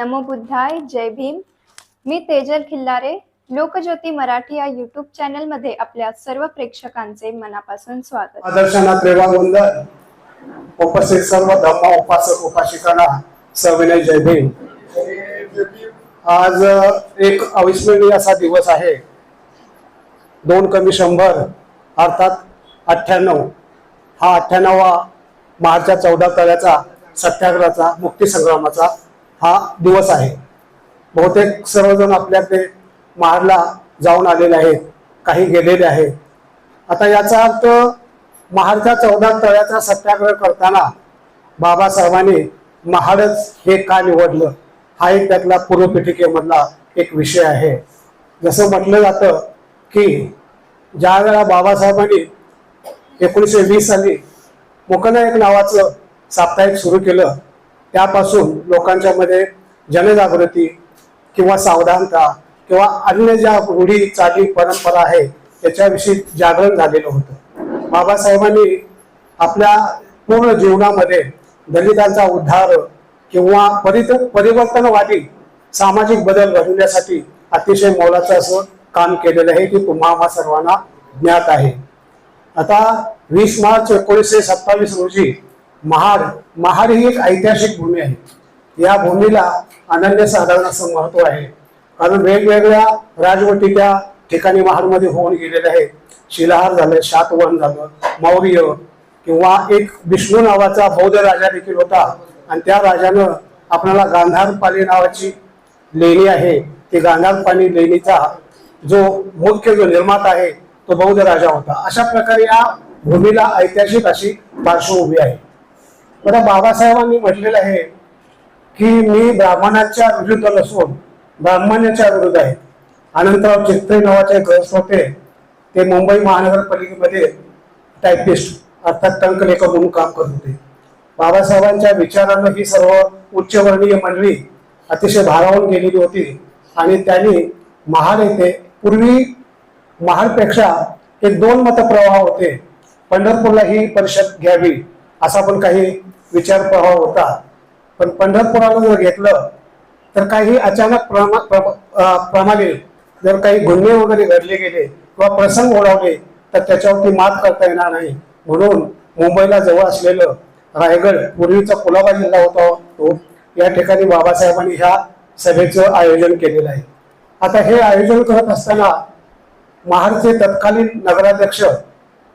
नमो बुद्धाय जय भीम. मी तेजल खिल्लारे लोकज्योती मराठी या युट्यूब चॅनलमध्ये आपल्या सर्व प्रेक्षकांचे मनापासून स्वागत. आदर्शना प्रेमावंदन. उपस्थित सर्व धम्म उपासक उपासिकांना सविनय जय भीम. आज एक अविस्मरणीय असा दिवस आहे. दोन कमी शंभर अर्थात अठ्ठ्याण्णव. हा अठ्ठ्याण्णवा मार्चच्या चौदा तळ्याचा सत्याग्रहाचा मुक्तीसंग्रामाचा हा दिवस आहे. बहुतेक सर्वजण आपल्याकडे महाडला जाऊन आलेले आहेत काही गेलेले आहेत. आता याचा अर्थ महाडच्या चौदा तळ्याचा सत्याग्रह करताना बाबासाहेबांनी महाडच हे का निवडलं? हा एक त्यातला पूर्वपीठिकेमधला एक विषय आहे. जसं म्हटलं जातं की ज्या वेळा बाबासाहेबांनी एकोणीसशे वीस साली मुकनायक नावाचं साप्ताहिक सुरू केलं त्यापासून लोकांच्या मध्ये जनजागृती किंवा सावधानता किंवा अन्य ज्या रूढी चाली परंपरा आहे त्याच्याविषयी जागरण झालेलं होतं. बाबासाहेबांनी आपल्या पूर्ण जीवनामध्ये दलितांचा उद्धार किंवा परित परिवर्तनवादी सामाजिक बदल घडवण्यासाठी अतिशय मोलाचं असं काम केलेलं आहे की तुम्हा सर्वांना ज्ञात आहे. आता वीस मार्च एकोणीसशे सत्तावीस रोजी महाड महाड ही एक ऐतिहासिक भूमी आहे. या भूमीला अनन्यसाधारण असं महत्त्व आहे. कारण वेगवेगळ्या राजवटी त्या ठिकाणी महाडमध्ये होऊन गेलेले आहेत शिलाहार झालं शातवन झालं मौर्य किंवा एक विष्णू नावाचा बौद्ध राजा देखील होता. आणि त्या राजानं आपल्याला गांधारपाली नावाची लेणी आहे. ती गांधार पाणी लेणीचा जो मुख्य जो निर्माता आहे तो बौद्ध राजा होता. अशा प्रकारे या भूमीला ऐतिहासिक अशी पार्श्वभूमी आहे. बरं बाबासाहेबांनी म्हटलेलं आहे की मी ब्राह्मणाच्या विरुद्ध नसून ब्राह्मणाच्या विरुद्ध आहे. अनंतराव चित्रे नावाचे ग्रस्त होते. ते मुंबई महानगरपालिकेमध्ये टायपिस्ट अर्थात टंकलेखक म्हणून काम करत होते. बाबासाहेबांच्या विचारानं ही सर्व उच्चवर्णीय मंडळी अतिशय भारावून गेलेली होती आणि त्यांनी महाड येथे पूर्वी महाडपेक्षा एक दोन मतप्रवाह होते. पंढरपूरला ही परिषद घ्यावी. असा पण काही विचार प्रभाव होता. पण पंढरपुराला जर घेतलं तर काही अचानक प्रमा प्रमा- प्रमाणे जर काही गुन्हे वगैरे घडले गेले किंवा प्रसंग ओढावले तर त्याच्यावरती मात करता येणार नाही. म्हणून मुंबईला जवळ असलेलं रायगड पूर्वीचा कुलाबा जिल्हा होता तो या ठिकाणी बाबासाहेबांनी ह्या सभेचं आयोजन केलेलं आहे. आता हे आयोजन करत असताना महाडचे तत्कालीन नगराध्यक्ष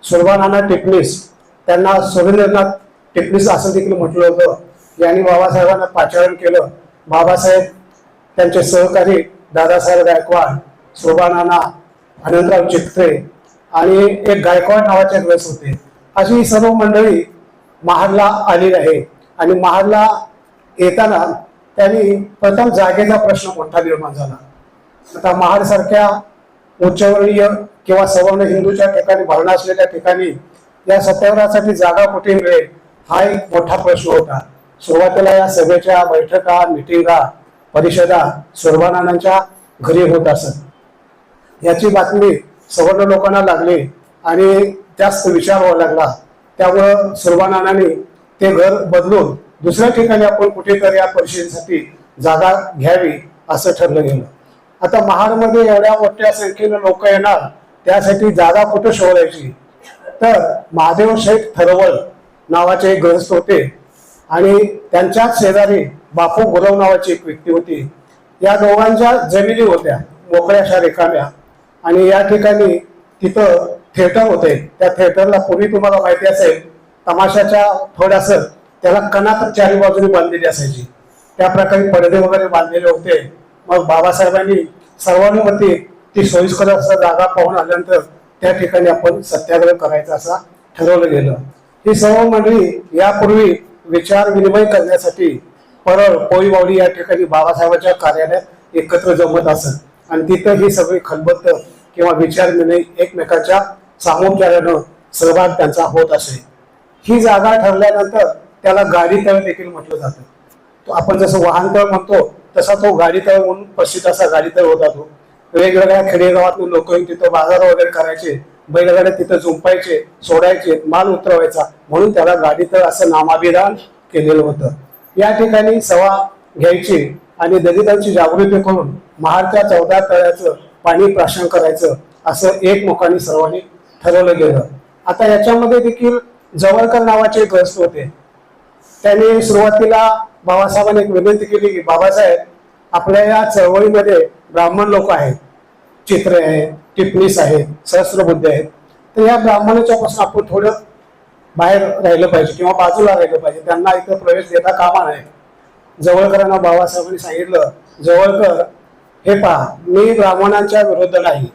सुरवानाना टिपणीस त्यांना सुरेंद्रनाथ टिपणीस असं देखील म्हटलं होतं. यांनी बाबासाहेबांना पाचारण केलं. बाबासाहेब त्यांचे सहकारी दादासाहेब गायकवाड शोभानाना अनंतराव चित्रे आणि एक गायकवाड नावाचे ग्रस होते. अशी ही सर्व मंडळी महाडला आली आहे. आणि महाडला येताना त्यांनी प्रथम जागेचा प्रश्न मोठा निर्माण झाला. आता महाडसारख्या उच्चवर्णीय किंवा सवर्ण हिंदूच्या ठिकाणी भरणा असलेल्या ठिकाणी या सत्याग्रहासाठी जागा कुठे मिळेल हा एक मोठा प्रश्न होता. सुरुवातीला या सभेच्या बैठका मिटिंगा परिषदा सर्वानंदांच्या घरी होत असत. याची बातमी सवर्ण लोकांना लागली आणि जास्त विचार व्हावा लागला. त्यामुळं सर्वानंदांनी ते घर बदलून दुसऱ्या ठिकाणी आपण कुठेतरी या परिषदेसाठी जागा घ्यावी असं ठरलं गेलं. आता महाडमध्ये एवढ्या मोठ्या संख्येनं लोक येणार त्यासाठी जागा कुठं शोधायची? तर महादेव शेठ थरवळ नावाचे एक ग्रस्त होते. आणि त्यांच्याच शेजारी बापू गुरव नावाची एक व्यक्ती होती. या दोघांच्या जमिनी होत्या मोकळ्याशा रिकाम्या आणि या ठिकाणी तिथं थिएटर होते. त्या थिएटरला पूर्वी तुम्हाला माहिती असेल तमाशाच्या थोड्यास त्याला कणात चारी बाजूने बांधलेली असायची. त्या प्रकारे पडदे वगैरे बांधलेले होते. मग बाबासाहेबांनी सर्वानुमती ती सोयीस्कर असं जागा पाहून आल्यानंतर त्या ठिकाणी आपण सत्याग्रह करायचा असा ठरवलं गेलं. ही सर्व मंडळी यापूर्वी विचार विनिमय करण्यासाठी परळ पोईवावडी या ठिकाणी बाबासाहेबांच्या कार्यालयात एकत्र जमत असत. आणि तिथं ही सगळी खलबत्त किंवा विचार विनय एकमेकांच्या सामोपचारानं सहभाग त्यांचा होत असे. ही जागा ठरल्यानंतर त्याला गाडी तळ देखील म्हटलं जातं. आपण जसं वाहनतळ म्हणतो तसा तो गाडीतळ म्हणून प्रसिद्ध असा गाडीतळ होता तो. वेगवेगळ्या खेडेगावातून लोक येऊन तिथं बाजार वगैरे करायचे बैलगाड्या तिथं झुंपायचे सोडायचे माल उतरवायचा. म्हणून त्याला गाडीतळ असं नामाभिधान केलेलं होतं. या ठिकाणी सभा घ्यायची आणि दलितांची जागृती करून महाडच्या चौदा तळ्याचं पाणी प्राशन करायचं असं एक मुखाने सर्वांनी ठरवलं गेलं. आता याच्यामध्ये देखील जवळकर नावाचे एक ग्रस्त होते. त्यांनी सुरुवातीला बाबासाहेबांनी एक विनंती केली की बाबासाहेब आपल्या या चळवळीमध्ये ब्राह्मण लोक आहेत. चित्रे आहेत टिपणीस आहेत सहस्रबुद्धी आहेत तर या ब्राह्मणाच्या पासून आपण थोडं बाहेर राहिलं पाहिजे किंवा बाजूला राहिलं पाहिजे. त्यांना इथं प्रवेश देता कामा नाही जवळकरांना बाबासाहेबांनी सांगितलं जवळकर हे पहा मी ब्राह्मणांच्या विरुद्ध नाही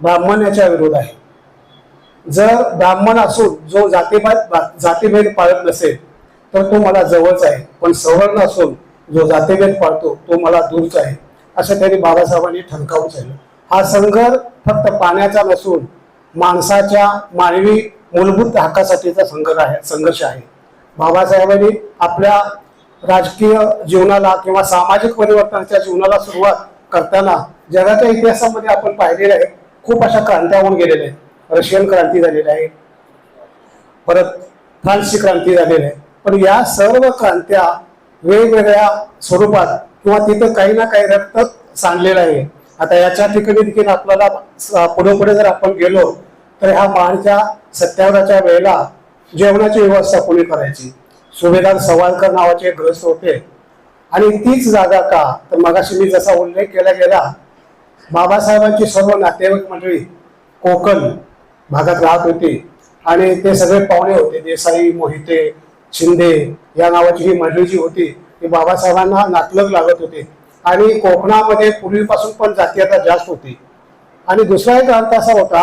ब्राह्मण याच्या विरोध आहे. जर ब्राह्मण असून जो जातीभेद जातीभेद पाळत नसेल तर तो मला जवळच आहे. पण सवर्ण असून जो जातीभेद पाळतो तो मला दूरच आहे. असं त्यांनी बाबासाहेबांनी ठणकावून सांगितलं. हा संघर्ष फक्त पाण्याचा नसून माणसाच्या मानवी मूलभूत हक्कासाठीचा संघर्ष आहे संघर्ष आहे. बाबासाहेबांनी आपल्या राजकीय जीवनाला किंवा सामाजिक परिवर्तनाच्या जीवनाला सुरुवात करताना जगाच्या इतिहासामध्ये आपण पाहिलेलं आहे खूप अशा क्रांत्या होऊन गेलेल्या आहेत. रशियन क्रांती झालेली आहे. परत फ्रान्सची क्रांती झालेली आहे. पण या सर्व क्रांत्या वेगवेगळ्या स्वरूपात किंवा तिथं काही ना काही रक्त सांडलेलं आहे. आता याच्या ठिकाणी देखील आपल्याला पुढे पुढे जर आपण गेलो तर ह्या महाडच्या सत्याग्रहाच्या वेळेला जेवणाची व्यवस्था कोणी करायची? सुभेदार सवालकर नावाचे ग्रस्त होते. आणि तीच जागा का? तर मगाशी मी जसा उल्लेख केला गेला बाबासाहेबांची सर्व नातेवाईक मंडळी कोकण भागात राहत होती. आणि ते सगळे पाहुणे होते देसाई मोहिते शिंदे या नावाची ही मंडळी जी होती ती बाबासाहेबांना नातलग लागत होते. आणि कोकणामध्ये पूर्वीपासून पण जातीयता जास्त होती. आणि दुसरा एक अर्थ असा होता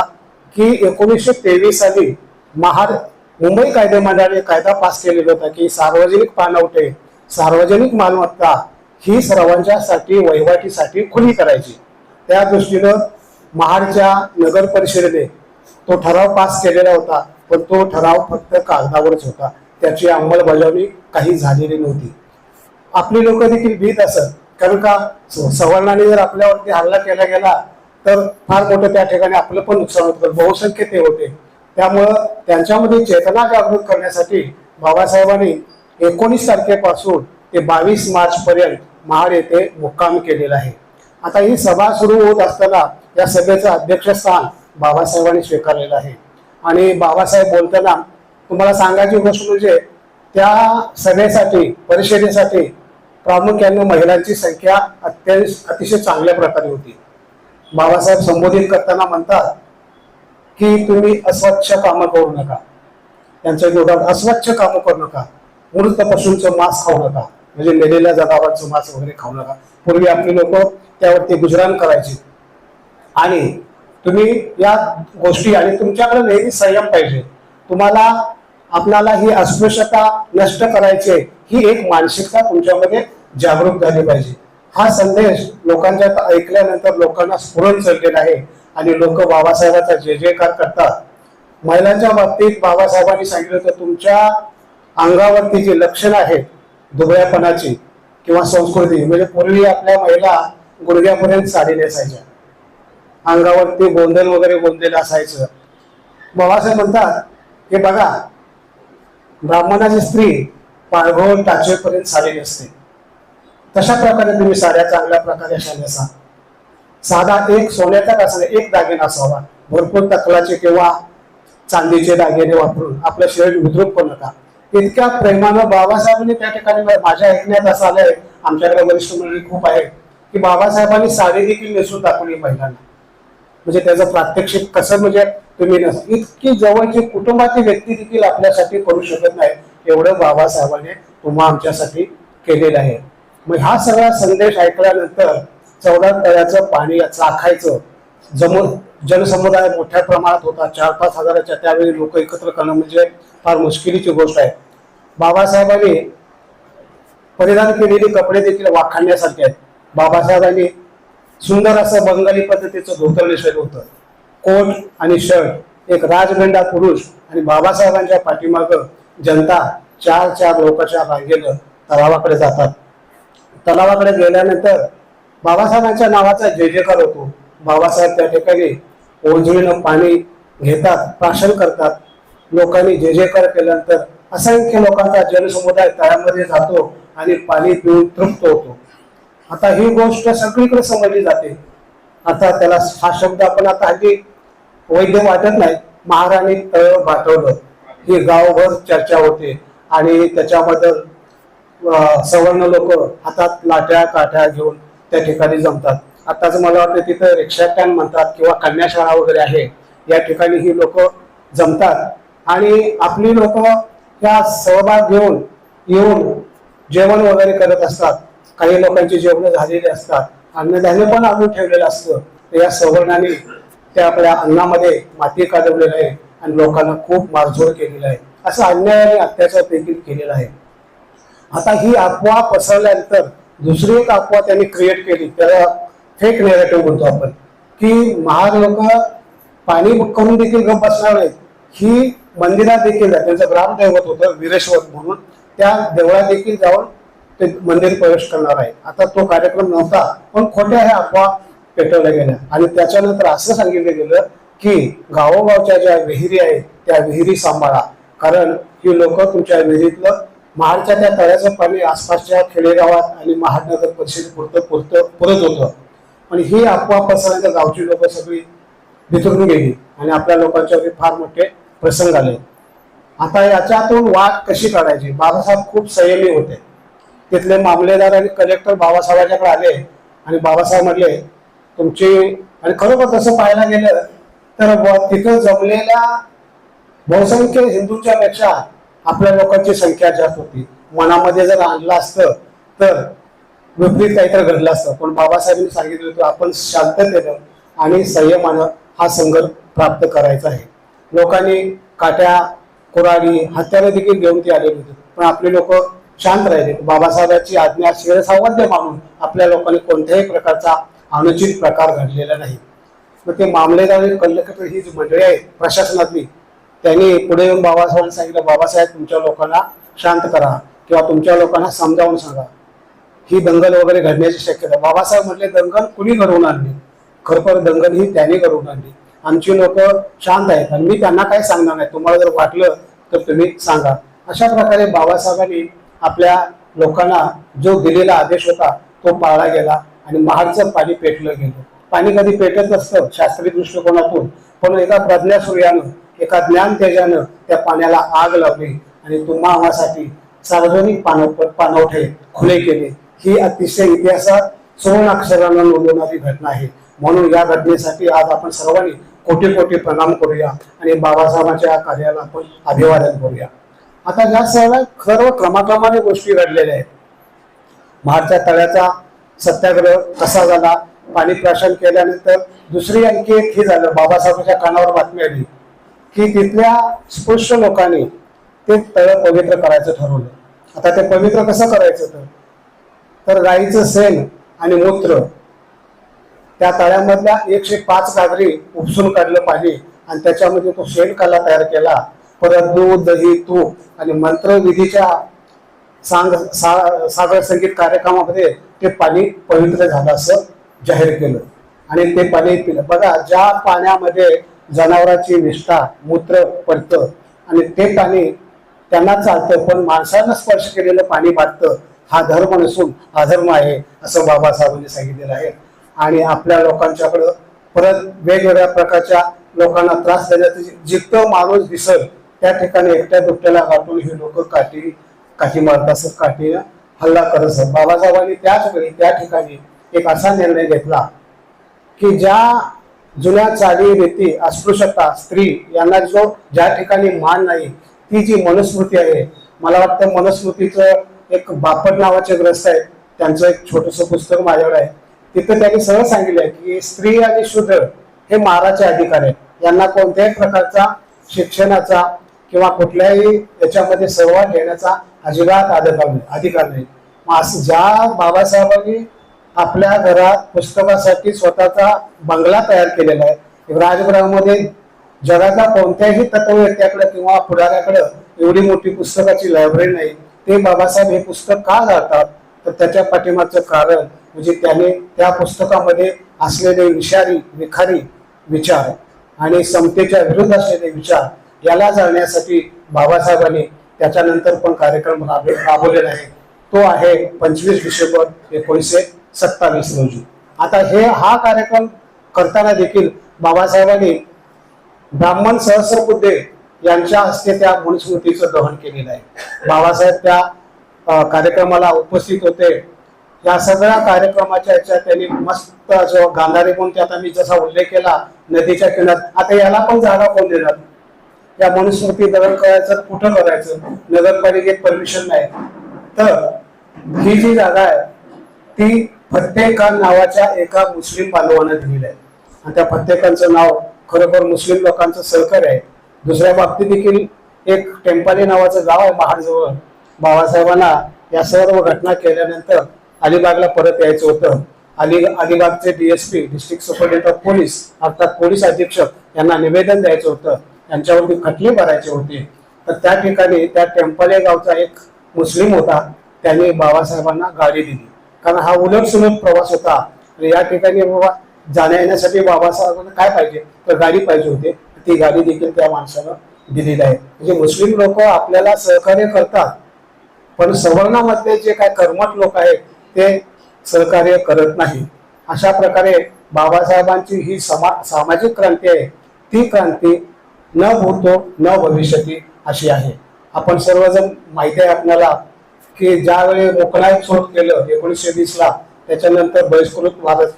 की एकोणीसशे तेवीस साली महार मुंबई कायदेमंडळाने कायदा पास केलेला होता की सार्वजनिक पाणवटे सार्वजनिक मालमत्ता ही सर्वांच्यासाठी वहिवाटीसाठी खुली करायची. त्या दृष्टीनं महाडच्या नगर परिषदेने तो ठराव पास केलेला होता पण तो ठराव फक्त कागदावरच होता. त्याची अंमलबजावणी काही झालेली नव्हती. आपली लोक देखील भीत असत कारण का सवर्णाने जर आपल्यावरती हल्ला केला गेला तर फार मोठं त्या ठिकाणी आपलं पण नुकसान होतं. बहुसंख्य ते होते. त्यामुळं त्यांच्यामध्ये चेतना जागृत करण्यासाठी बाबासाहेबांनी एकोणीस तारखेपासून ते बावीस मार्च पर्यंत महाड येथे मुक्काम केलेला आहे. आता ही सभा सुरू होत असताना या सभेचं अध्यक्षस्थान बाबासाहेबांनी स्वीकारलेलं आहे. आणि बाबासाहेब बोलताना तुम्हाला सांगायची गोष्ट म्हणजे त्या सभेसाठी परिषदेसाठी प्रामुख्याने महिलांची संख्या अत्यंत अतिशय चांगल्या प्रकारे होती. बाबासाहेब संबोधित करताना म्हणतात की तुम्ही अस्वच्छ कामं करू नका. त्यांच्या विरोधात अस्वच्छ कामं करू नका. मृत पशूंचं मांस खाऊ नका. म्हणजे मेलेल्या जनावरांचं मांस वगैरे खाऊ नका. पूर्वी आपली लोक त्यावरती गुजराण करायची. आणि तुम्ही या गोष्टी आणि तुमच्याकडे नेहमी संयम पाहिजे. तुम्हाला आपणाला ही अस्पृश्यता नष्ट करायची आहे, ही एक मानसिकता तुमच्यामध्ये जागरूक झाली पाहिजे. हा संदेश लोकांच्या ऐकल्यानंतर लोकांना स्फुरण चढलेला आहे आणि लोक बाबासाहेबांचा जे जयकार करतात. महिलांच्या बाबतीत बाबासाहेबांनी सांगितलं तर तुमच्या अंगावरती जी लक्षणं आहेत दुबळ्यापणाची किंवा संस्कृती म्हणजे पूर्वी आपल्या महिला गुडघ्यापर्यंत साडी नेसायच्या. अंगावरती गोंधळ वगैरे गोंधळ असायचं. बाबासाहेब म्हणतात की बघा ब्राह्मणाची स्त्री पाळघोळ टाचेपर्यंत साडी नसते. तशा प्रकारे तुम्ही साड्या चांगल्या प्रकारे अशा नेसा. साधा एक सोन्याचा असावा एक दागिना असावा? भरपूर तकलाचे किंवा चांदीचे दागिने वापरून आपलं शरीर उद्रुप पण नका. इतक्या प्रेमानं बाबासाहेबांनी त्या ठिकाणी माझ्या ऐकण्यात असं आलंय. आमच्याकडे वरिष्ठ मंडळी खूप आहे की बाबासाहेबांनी साडी देखील नेसून दाखवली महिलांना. म्हणजे त्याचं प्रात्यक्षिक कसं म्हणजे तुम्ही इतकी जवळची कुटुंबाची व्यक्ती देखील आपल्यासाठी करू शकत नाही एवढं बाबासाहेबांनी तुम्हा आमच्यासाठी केलेलं आहे. मग हा सगळा संदेश ऐकल्यानंतर चौदा तळ्याचं पाणी चाखायचं. जमून जनसमुदाय मोठ्या प्रमाणात होता. चार पाच हजाराच्या त्यावेळी लोक एकत्र करणं म्हणजे फार मुश्किलीची गोष्ट आहे. बाबासाहेबांनी परिधान केलेले कपडे देखील वाखाणण्यासारखे आहेत. बाबासाहेबांनी सुंदर असं बंगाली पद्धतीचं धोतर नेसलेलं होतं. कोट आणि शर्ट एक राजगंडा पुरुष आणि बाबासाहेबांच्या पाठीमाग जनता चार चार लोकांच्या रांगेनं तलावाकडे जातात. तलावाकडे गेल्यानंतर बाबासाहेबांच्या नावाचा जय जयकार होतो. बाबासाहेब त्या ठिकाणी ओंजळीनं पाणी घेतात प्राशन करतात. लोकांनी जय जयकार केल्यानंतर असंख्य लोकांचा जनसमुदाय तळ्यामध्ये जातो आणि पाणी पिऊन तृप्त होतो. आता ही गोष्ट सगळीकडे समजली जाते. आता त्याला हा शब्द आपण आता हल्ली वैद्य वाटत नाही. महाराणी तळ भाटवलं ही गावभर चर्चा होते. आणि त्याच्याबद्दल सवर्ण लोक हातात लाट्या काठ्या घेऊन त्या ठिकाणी जमतात. आताच मला वाटतं तिथं रिक्षा टॅन म्हणतात किंवा कन्याशाळा वगैरे आहे. या ठिकाणी ही लोक जमतात. आणि आपली लोक ह्या सहभाग घेऊन येऊन जेवण वगैरे करत असतात. काही लोकांची जेवण झालेली असतात अन्नधान्य पण आणून ठेवलेलं असतं. या सवर्णाने त्या आपल्या अन्नामध्ये माती काढवलेलं आहे आणि लोकांना खूप मारझोड केलेला आहे. असं अन्याय आणि अत्याचार देखील केलेला आहे. आता ही अफवा पसरल्यानंतर दुसरी एक अफवा त्यांनी क्रिएट केली. त्याला फेक नेरेटिव्ह म्हणतो आपण. की महार लोक पाणी करून देखील गप बसणार नाहीत ही मंदिरात देखील त्यांचं ग्रामदैवत होतं वीरेश्वर म्हणून. त्या देवळात देखील जाऊन ते मंदिर प्रवेश करणार आहे. आता तो कार्यक्रम नव्हता पण खोट्या ह्या अफवा पेटवल्या गेल्या. आणि त्याच्यानंतर असं सांगितलं गेलं की गावोगावच्या ज्या विहिरी आहेत त्या विहिरी सांभाळा. कारण ही लोक तुमच्या विहिरीतलं महाडच्या त्या तळ्याचं पाणी आसपासच्या खेडेगावात आणि महानगर परिषद पुरतं पुरत होतं. पण ही अफवा पसरल्यानंतर गावची लोक सगळी भितरून गेली आणि आपल्या लोकांच्यावर फार मोठे प्रसंग आले. आता याच्यातून वाट कशी काढायची? बाबासाहेब खूप संयमी होते. तिथले मामलेदार आणि कलेक्टर बाबासाहेबांच्याकडे आले आणि बाबासाहेब म्हटले तुमची आणि खरोखर तसं पाहायला गेलं तर ब- तिथं जमलेल्या बहुसंख्य हिंदूंच्या पेक्षा आपल्या लोकांची संख्या जास्त होती. मनामध्ये जर आणलं असतं तर विपरीत काहीतरी घडलं असतं. पण बाबासाहेबांनी सांगितलं होतं आपण शांततेनं आणि संयमानं हा संघर्ष प्राप्त करायचा आहे. लोकांनी काट्या कुराडी हत्यारे देखील घेऊन ते आलेली होती. पण आपले लोक शांत राहिले. बाबासाहेबांची आज्ञा शिरसावध्य मानून आपल्या लोकांनी कोणत्याही प्रकारचा अनुचित प्रकार घडलेला नाही. मग ते मामलेदार कल्लकत्र ही जी मंडळी आहे प्रशासनातली त्यांनी पुढे येऊन बाबासाहेबांनी सांगितलं बाबासाहेब तुमच्या लोकांना शांत करा किंवा तुमच्या लोकांना समजावून सांगा. ही दंगल वगैरे घडण्याची शक्यता. बाबासाहेब म्हटले दंगल कुणी घडवून आणली? खरपर दंगल ही त्यांनी घडवून आणली. आमची लोक शांत आहेत आणि मी त्यांना काही सांगणार नाही. तुम्हाला जर वाटलं तर तुम्ही सांगा. अशा प्रकारे बाबासाहेबांनी आपल्या लोकांना जो दिलेला आदेश होता तो पाळला गेला आणि महाडचं पाणी पेटलं गेलं. पाणी कधी पेटत नसतं शास्त्रीय दृष्टिकोनातून. पण एका प्रज्ञा सूर्यानं एका ज्ञान तेजानं त्या पाण्याला आग लावली आणि तुम्हासाठी सार्वजनिक पाणव पाणवठे खुले केले. ही अतिशय इतिहासात सुवर्ण अक्षरानं नोंदवणारी घटना आहे. म्हणून या घटनेसाठी आज आपण सर्वांनी कोटी कोटी प्रणाम करूया आणि बाबासाहेबांच्या कार्याला आपण अभिवादन करूया. आता या सगळ्या खरं क्रमाक्रमाने गोष्टी घडलेल्या आहेत. महाडच्या तळ्याचा सत्याग्रह कसा झाला पाणी प्राशन केल्यानंतर दुसरी आणखी एक हे झालं बाबासाहेबांच्या कानावर बातमी आली की तिथल्या स्पृश्य लोकांनी ते तळ पवित्र करायचं ठरवलं. आता ते पवित्र कसं करायचं तर? तर गाईचं सेन आणि मूत्र त्या तळ्यामधल्या एकशे पाच गागरी उपसून काढलं पाणी आणि त्याच्यामध्ये तो शेणकाला तयार केला. परत दूध दही तूप आणि मंत्रविधीच्या सांग सा- सागर संगीत कार्यक्रमामध्ये ते पाणी पवित्र झालं असं जाहीर केलं. आणि ते पाणी पिलं. बघा ज्या पाण्यामध्ये जनावराची निष्ठा मूत्र पडतं आणि ते पाणी त्यांना चालतं पण माणसानं स्पर्श केलेलं पाणी बाटतं हा धर्म नसून अधर्म आहे असं बाबासाहेबांनी सांगितलेलं आहे. आणि आपल्या लोकांच्याकडं परत वेगवेगळ्या प्रकारच्या लोकांना त्रास देण्याचं जितकं माणूस दिसल त्या ठिकाणी एकट्या दुपट्याला गाठून हे लोक काठी काठी मारत असत काठीनं हल्ला करत असत बाबासाहेबांनी त्याच वेळी त्या ठिकाणी एक असा निर्णय घेतला की ज्या जुन्या चाली रीती अस्पृश्यता स्त्री यांना जो ज्या ठिकाणी मान नाही ती जी मनुस्मृती आहे मला वाटतं मनुस्मृतीचं एक बापट नावाचे ग्रस्त आहे त्यांचं एक छोटस पुस्तक माझ्याकडे आहे. तिथं त्यांनी सहज सांगितलंय की स्त्री आणि शूद्र हे माराचे अधिकार आहेत. यांना कोणत्याही प्रकारचा शिक्षणाचा किंवा कुठल्याही याच्यामध्ये सहभाग घेण्याचा अजिबात अधिकार नाही अधिकार नाही. मग असं ज्या बाबासाहेबांनी आपल्या घरात पुस्तकासाठी स्वतःचा बंगला तयार केलेला आहे राजगृहामध्ये जगाचा कोणत्याही तत्ववेत्याकडे किंवा पुढाऱ्याकडे एवढी मोठी पुस्तकाची लायब्ररी नाही ते बाबासाहेब हे पुस्तक का जातात तर त्याच्या पाठीमागचं कारण म्हणजे त्याने त्या पुस्तकामध्ये असलेले विषारी विखारी विचार आणि समतेच्या विरुद्ध असलेले विचार याला जाळण्यासाठी बाबासाहेबांनी त्याच्यानंतर पण कार्यक्रम राबव- राबवलेला आहे. तो आहे पंचवीस डिसेंबर एकोणीसशे सत्तावीस रोजी. आता हे हा कार्यक्रम करताना देखील बाबासाहेबांनी ब्राह्मण सहस्रबुद्धे यांच्या हस्ते त्या मूलस्मृतीचं दहन केलेलं आहे. बाबासाहेब त्या कार्यक्रमाला उपस्थित होते. या सगळ्या कार्यक्रमाच्या याच्यात त्यांनी मस्त असं गांधारी म्हणून त्यात आम्ही जसा उल्लेख केला नदीच्या किनाऱ्यात आता याला पण जागा कोण देणार? त्या मनुस्मृती दहन करायचं कुठं करायचं नगरपालिकेत परमिशन नाही. तर ही जी जागा आहे ती फत्तेखान नावाच्या एका मुस्लिम बांधवाने दिलेली आहे. आणि त्या फत्तेखानचं नाव खरोखर मुस्लिम लोकांचं सहकार्य आहे. दुसऱ्या बाबतीत देखील एक टेम्पाली नावाचं गाव आहे महाडजवळ. बाबासाहेबांना या सर्व घटना केल्यानंतर अलिबागला परत यायचं होतं. अली अलिबागचे DSP district superintendent of police अर्थात पोलीस अधीक्षक यांना निवेदन द्यायचं होतं. यांच्यावरती खटले भरायचे होते. तर त्या ठिकाणी त्या टेम्पले गावचा एक मुस्लिम होता त्यांनी बाबासाहेबांना गाडी दिली. कारण हा उलट सुलट प्रवास होता. या ठिकाणी बाबा जाण्या येण्यासाठी बाबासाहेबांना काय पाहिजे? तर गाडी पाहिजे होती. ती गाडी देखील त्या माणसाला दिलेली आहे. म्हणजे मुस्लिम लोक आपल्याला सहकार्य करतात. पण सवर्णामधले जे काय कर्मठ लोक आहेत ते सहकार्य करत नाही. अशा प्रकारे बाबासाहेबांची ही समा सामाजिक क्रांती आहे. ती क्रांती न भूतो न भविष्यती अशी आहे. आपण सर्वजण माहिती आहे आपल्याला की ज्यावेळी मोकळाई सोड केलं एकोणीसशे वीस ला त्याच्यानंतर बहिष्कृत भारत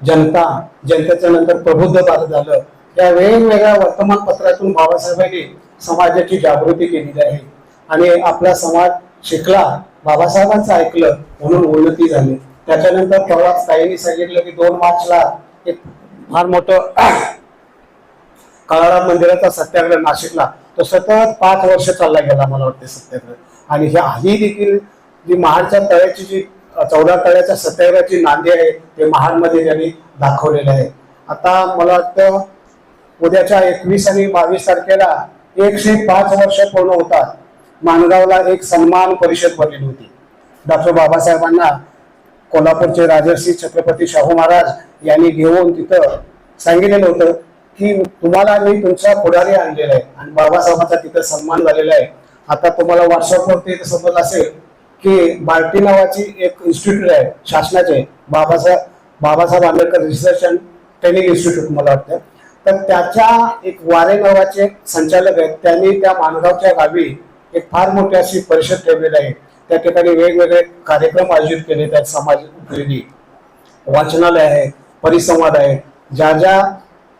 जनता जनतेच्या नंतर प्रबुद्ध भारत झालं. या वेगवेगळ्या वर्तमानपत्रातून बाबासाहेबांनी समाजाची जागृती केलेली आहे. आणि आपला समाज शिकला बाबासाहेबांचं ऐकलं म्हणून उन्नती झाली. त्याच्यानंतर तेव्हा ताईंनी सांगितलं की दोन मार्चला एक फार मोठं काळाराम मंदिराचा सत्याग्रह नाशिकला तो सतत पाच वर्ष चालला गेला मला वाटते सत्याग्रह. आणि ह्या ही देखील जी महाडच्या तळ्याची जी चौदा तळ्याच्या सत्याग्रहाची नांदी आहे ते महाडमध्ये त्यांनी दाखवलेलं आहे. आता मला वाटतं उद्याच्या एकवीस आणि बावीस तारखेला एकशे पाच वर्ष पूर्ण होतात. माणगावला एक सन्मान परिषद भरलेली होती. डॉक्टर बाबासाहेबांना कोल्हापूरचे राजर्षी छत्रपती शाहू महाराज यांनी घेऊन तिथं सांगितलेलं होतं की तुम्हाला मी तुमच्या पुढारी आणलेला आहे. आणि बाबासाहेबांचा तिथं सन्मान झालेला आहे. आता तुम्हाला व्हॉट्सअपवरती समजलं असेल की बार्टी नावाची एक इन्स्टिट्यूट आहे शासनाचे Babasaheb Babasaheb Ambedkar research and training institute मला वाटतं. तर त्याच्या एक वारे नावाचे एक संचालक आहेत. त्यांनी त्या मानगावच्या गावी एक फार मोठी अशी परिषद ठेवलेली आहे. त्या ठिकाणी वेगवेगळे कार्यक्रम आयोजित केले आहेत. समाज उपयोगी वाचनालय आहे परिसंवाद आहे. ज्या ज्या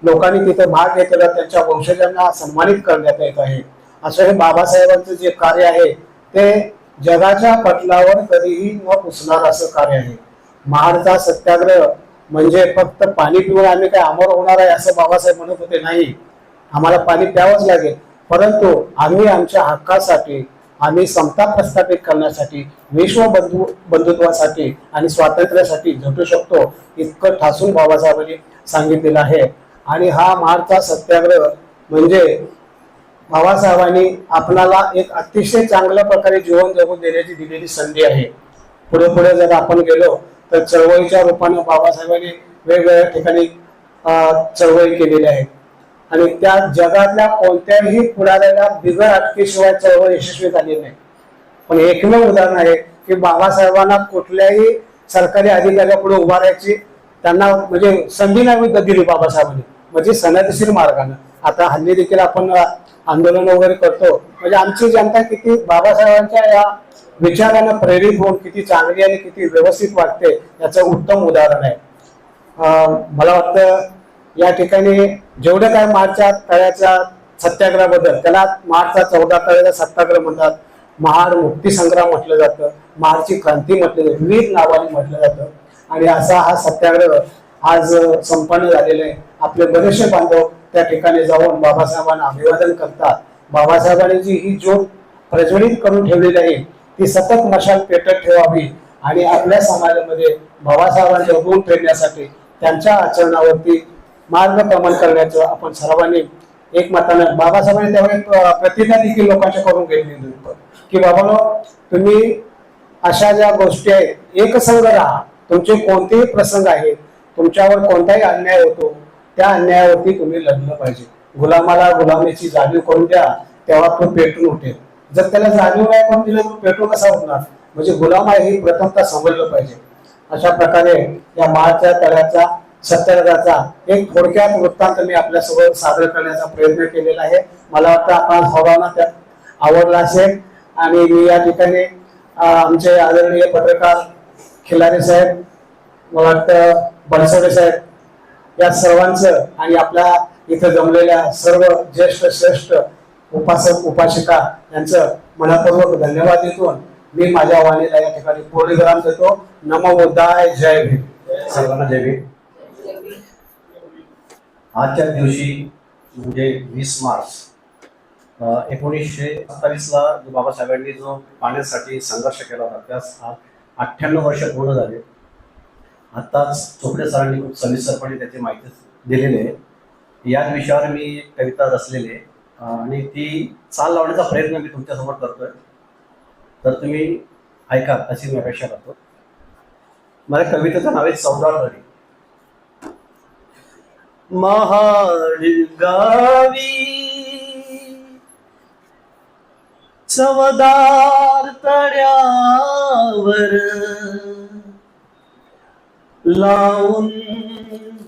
लोकांनी तिथे भाग घेतलेला त्यांच्या वंशजांना सन्मानित करण्यात येत आहे. असं हे बाबासाहेबांचं जे कार्य आहे ते जगाच्या पटलावर कधीही न पुसणार असं कार्य आहे. महाडचा सत्याग्रह म्हणजे फक्त पाणी पिऊन आम्ही काय अमर होणार आहे असं बाबासाहेब म्हणत होते नाही. आम्हाला पाणी प्यावंच लागेल. परंतु आम्ही आमच्या हक्कासाठी आम्ही समता प्रस्थापित करण्यासाठी विश्व बंधु बंधुत्वासाठी आणि स्वातंत्र्यासाठी झटू शकतो इतकं ठासून बाबासाहेबांनी सांगितलेलं आहे. आणि हा मारचा सत्याग्रह म्हणजे बाबासाहेबांनी आपणाला एक अतिशय चांगल्या प्रकारे जीवन जगून देण्याची दिलेली संधी आहे. पुढे पुढे जर आपण गेलो तर चळवळीच्या रूपाने बाबासाहेबांनी वेगवेगळ्या ठिकाणी चळवळी केलेली आहे आणि त्या जगातल्या कोणत्याही पुढाऱ्याला बिगर अटकेशिवाय चळवळ यशस्वी झाली नाही. पण एकमेव उदाहरण आहे की बाबासाहेबांना कुठल्याही सरकारी अधिकाऱ्यापुढे उभारायची त्यांना म्हणजे संधी नाही दिली बाबासाहेबांनी. म्हणजे सनदशीर मार्गानं. आता हल्ली देखील आपण आंदोलन वगैरे करतो. म्हणजे आमची जनता किती बाबासाहेबांच्या या विचारानं प्रेरित होऊन किती चांगली आणि किती व्यवस्थित वाटते याचं उत्तम उदाहरण आहे. अं, मला वाटतं या ठिकाणी जेवढं काय मार्चच्या तळ्याच्या सत्याग्रहाबद्दल त्याला मार्चचा चौदा तळ्याचा सत्याग्रह म्हणतात. महाड मुक्ती संग्राम म्हटलं जातं. महाडची क्रांती म्हटलं जातं. विविध नावाने म्हटलं जातं. आणि असा हा सत्याग्रह आज संपन्न झालेलं आहे. आपले बरेचसे बांधव त्या ठिकाणी जाऊन बाबासाहेबांना अभिवादन करतात. बाबासाहेबांनी जी ही ज्योत प्रज्वलित करून ठेवलेली आहे. ती सतत मशाल पेटत ठेवावी आणि आपल्या समाजामध्ये बाबासाहेबांचे गुण फेडण्यासाठी त्यांच्या आचरणावरती मार्गक्रमण करण्याचं आपण सर्वांनी एकमतानं बाबासाहेबांनी त्यामुळे प्रतिज्ञा देखील लोकांच्या करून घेतली की बाबा तुम्ही अशा ज्या गोष्टी आहेत एकसंघ राहा. तुमचे कोणतेही प्रसंग आहेत तुमच्यावर कोणताही अन्याय होतो त्या अन्यायावरती तुम्ही लढलं पाहिजे. गुलामाला गुलामीची जाणीव करून द्या तेव्हा तो पेटून उठेल. जर त्याला जाणीव नाही करून दिलं तर पेटून कसा उठणार? म्हणजे गुलाम आहे हे प्रथमतः समजलं पाहिजे. अशा प्रकारे या माळच्या तळ्याचा सत्याग्रहाचा एक थोडक्यात वृत्तांत मी आपल्यासोबत सादर करण्याचा प्रयत्न केलेला आहे. मला वाटतं आपण सर्वांना त्यात आवडला असेल. आणि मी या ठिकाणी आमचे आदरणीय पत्रकार खिलारे साहेब मला वाटतं बनसोडे साहेब या सर्वांचं आणि आपल्या इथं जमलेल्या सर्व ज्येष्ठ श्रेष्ठ उपासक उपासिका यांचं मनापूर्वक धन्यवाद देतो. मी माझ्या वाणीला या ठिकाणी पूर्णविराम देतो. नमो बुद्धाय जय भीम. सर्वांना जय भीम. आजच्या दिवशी म्हणजे वीस मार्च एकोणीसशे सत्तावीसला जो बाबासाहेबांनी जो पाण्यासाठी संघर्ष केला होता त्यास अठ्ठ्याण्णव वर्ष पूर्ण झाले. आत्ताच चोपडे सरांनी खूप सविस्तरपणे त्याची माहिती दिलेली आहे. याच विषयावर मी एक कविता रचलेली आहे. आणि ती चाल लावण्याचा प्रयत्न मी तुमच्यासमोर करतोय. तर तुम्ही ऐका अशी मी अपेक्षा करतो. माझ्या कवितेचं नाव आहे चौदाळी महाड गावी चवदार तड्यावर लावून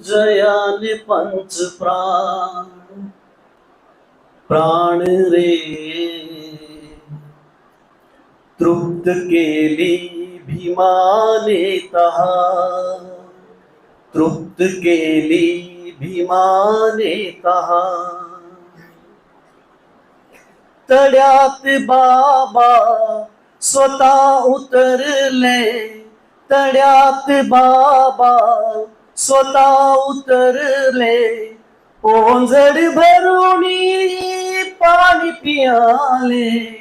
जयाने पंच प्राण प्राण रे. तृप्त केली भीमाने तहा. तृप्त केली भीमाने तहा. तड्यात बाबा स्वतः उतरले. तड्यात बाबा स्वतः उतरले. ओंजड भरून पाणी पियाले.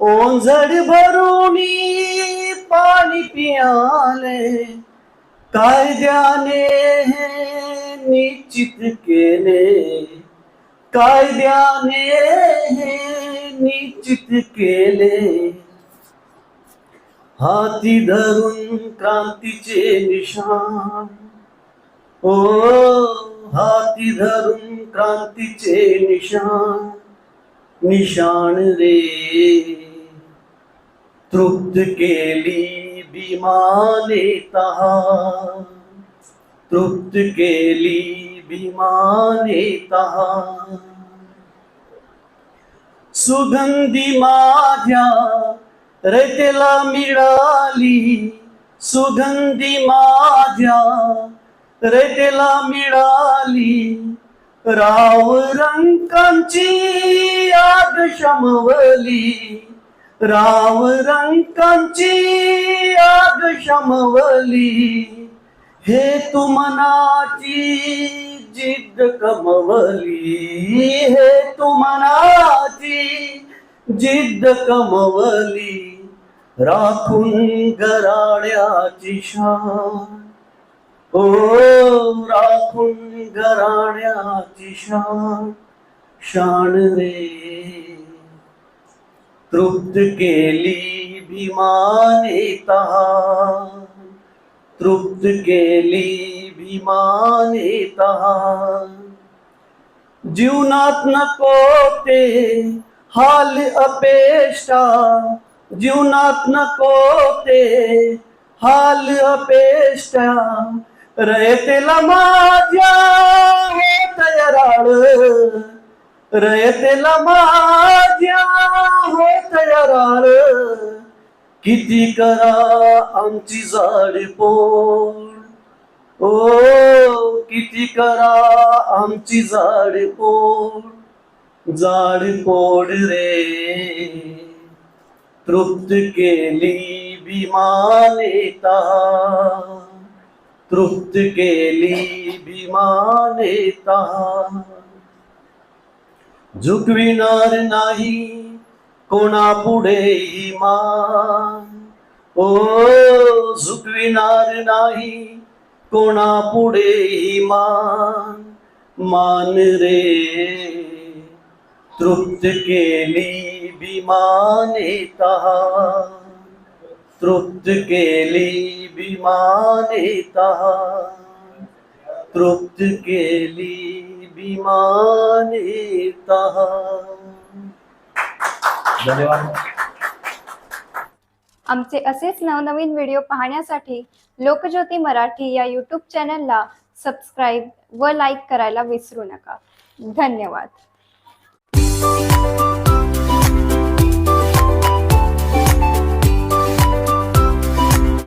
ओंजड भरून पाणी पियाले. कायद्याने हे निश्चित केले? कायद्याने हे निश्चित केले? हाती धरून क्रांतीचे निशान ओ हाती धरून क्रांतीचे निशान निशाण रे तृप्त केली भीमाने तहा तृप्त केली भीमाने तहा सुगंधी माझ्या रतेला मिळाली सुगंधी माझ्या. रतेला मिळाली राव रंकांची आग शमवली. राव रंकांची आग शमवली. हे तू मनाची जिद्द कमवली. हे तू मनाची जिद्द कमवली. राखून गराड्याची शान. ओ राखून गराड्याची शान. शान रे. तृप्त केली भीमाने तहा तृप्त केली भीमाने तहा जीवनात नको ते हाल अपेष्टा. जीवनात नको ते. हाल अपेष्टा रयतेला माझ्या होत रयतेला माझ्या हो तयाराळ. किती करा आमची जाडपोड ओ किती करा आमची जाडपोड जाडपोड रे. तृप्त केली भीमाने तृप्त केली भीमाने झुकविणार नाही कोणा पुढे मान ओ झुकविणार नाही कोणा पुढे मान मान रे तृप्त केली भीमाने तहा तृप्त केली भीमाने तृप्त केली भीमाने धन्यवाद. आमचे असेच नवनवीन व्हिडिओ पाहण्यासाठी लोकज्योती मराठी या यूट्यूब चॅनलला सबस्क्राईब व लाईक करायला विसरू नका. धन्यवाद.